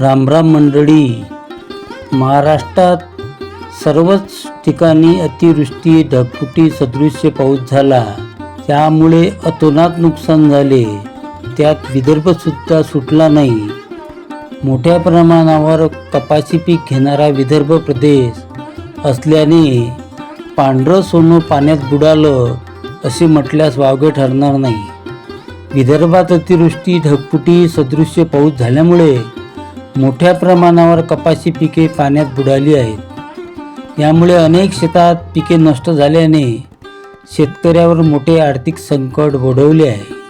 रामराम मंडळी महाराष्ट्रात सर्वच ठिकाणी अतिवृष्टी ढगफुटी सदृश्य पाऊस झाला. त्यामुळे अतोनात नुकसान झाले. त्यात विदर्भसुद्धा सुटला नाही. मोठ्या प्रमाणावर कपाशी पीक घेणारा विदर्भ प्रदेश असल्याने पांढरं सोनं पाण्यात बुडालं असे म्हटल्यास वावगे ठरणार नाही. विदर्भात अतिवृष्टी ढगफुटी सदृश्य पाऊस झाल्यामुळे मोठ्या प्रमाणावर कपाशी पिके पाण्यात बुडाली आहेत. यामुळे अनेक शेतात पिके नष्ट झाल्याने शेतकऱ्यावर मोठे आर्थिक संकट ओढवले आहे.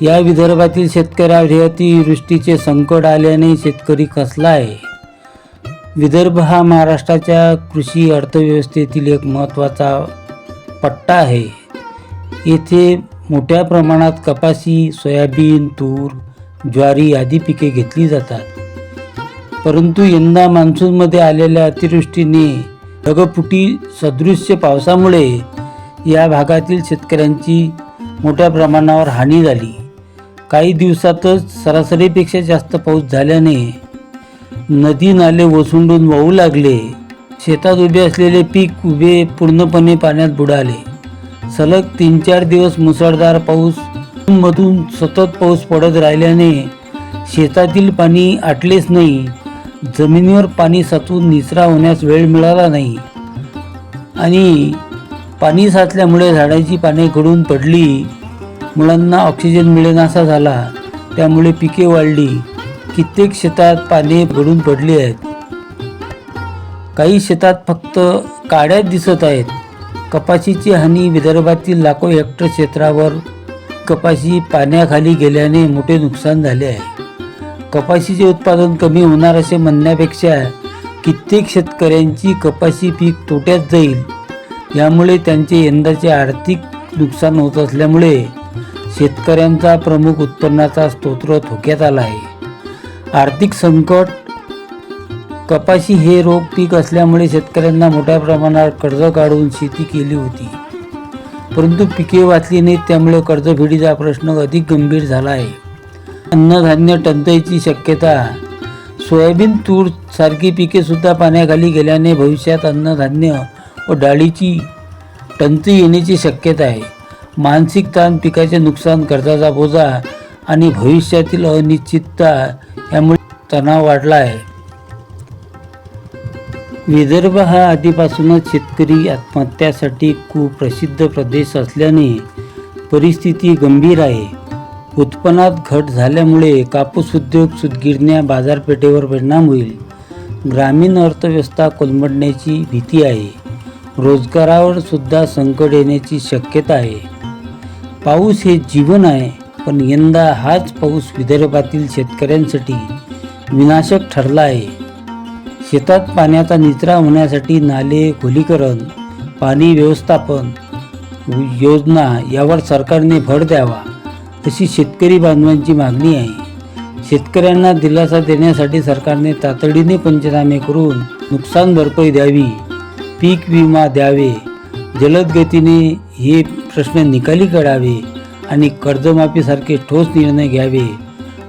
या विदर्भातील शेतकऱ्यावर हे अतिवृष्टीचे संकट आल्याने शेतकरी कसला आहे. विदर्भ हा महाराष्ट्राच्या कृषी अर्थव्यवस्थेतील एक महत्त्वाचा पट्टा आहे. येथे मोठ्या प्रमाणात कपाशी सोयाबीन तूर ज्वारी आदी पिके घेतली जातात. परंतु यंदा मान्सूनमध्ये आलेल्या अतिवृष्टीने ढगफुटी सदृश्य पावसामुळे या भागातील शेतकऱ्यांची मोठ्या प्रमाणावर हानी झाली. काही दिवसातच सरासरीपेक्षा जास्त पाऊस झाल्याने नदी नाले ओसंडून वाहू लागले. शेतात उभे असलेले पीक उभे पूर्णपणे पाण्यात बुडाले. सलग तीन चार दिवस मुसळधार पाऊस मधून सतत पाऊस पडत राहिल्याने शेतातील पाणी आटलेच नाही. जमिनीवर पाणी साचून निचरा होण्यास वेळ मिळाला नाही. आणि पाणी साचल्यामुळे झाडाची पाने गळून पडली. मुलांना ऑक्सिजन मिळेनासा झाला. त्यामुळे पिके वाढली. कित्येक शेतात पाने गळून पडली आहेत. काही शेतात फक्त काड्याच दिसत आहेत. कपाशीची हानी विदर्भातील लाखो हेक्टर क्षेत्रावर कपाशी पाण्याखाली गेल्याने मोठे नुकसान झाले आहे. कपाशीचे उत्पादन कमी होणार असे म्हणण्यापेक्षा कित्येक शेतकऱ्यांची कपाशी पीक तोट्यात जाईल. यामुळे त्यांचे यंदाचे आर्थिक नुकसान होत असल्यामुळे शेतकऱ्यांचा प्रमुख उत्पन्नाचा स्तोत्र धोक्यात आला आहे. आर्थिक संकट कपाशी हे रोग पीक असल्यामुळे शेतकऱ्यांना मोठ्या प्रमाणावर कर्ज काढून शेती केली होती. परंतु पिके वाचली नाहीत त्यामुळे कर्जफेडीचा प्रश्न अधिक गंभीर झाला आहे. अन्नधान्य टंचाईची शक्यता. सोयाबीन तूर सारखी पिके सुद्धा पाण्याखाली गेल्याने भविष्यात अन्नधान्य व डाळीची टंचाई येण्याची शक्यता आहे. मानसिक ताण पिकाचे नुकसान कर्जाचा बोजा आणि भविष्यातील अनिश्चितता यामुळे तणाव वाढला आहे. विदर्भ हा आधीपासूनच शेतकरी आत्महत्यासाठी कुप्रसिद्ध प्रदेश असल्याने परिस्थिती गंभीर आहे. उत्पन्नात घट झाल्यामुळे कापूस उद्योग सुदगिरण्या बाजारपेठेवर परिणाम होईल. ग्रामीण अर्थव्यवस्था कोलमडण्याची भीती आहे. रोजगारावर सुद्धा संकट येण्याची शक्यता आहे. पाऊस हे जीवन आहे पण यंदा हाच पाऊस विदर्भातील शेतकऱ्यांसाठी विनाशक ठरला आहे. शेतात पाण्याचा निचरा होण्यासाठी नाले खोलीकरण पाणी व्यवस्थापन योजना यावर सरकारने भर द्यावा अशी शेतकरी बांधवांची मागणी आहे. शेतकऱ्यांना दिलासा देण्यासाठी सरकारने तातडीने पंचनामे करून नुकसान भरपाई द्यावी पीक विमा द्यावे जलद गतीने हे प्रश्न निकाली काढावे आणि कर्जमाफीसारखे ठोस निर्णय घ्यावे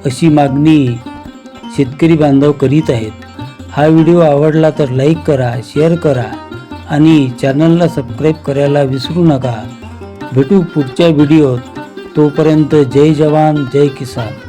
अशी मागणी शेतकरी बांधव करीत आहेत. हा व्हिडिओ आवडला तर लाईक करा शेअर करा आणि चॅनलला सबस्क्राईब करायला विसरू नका. भेटू पुढच्या व्हिडिओत. तोपर्यंत जय जवान जय किसान.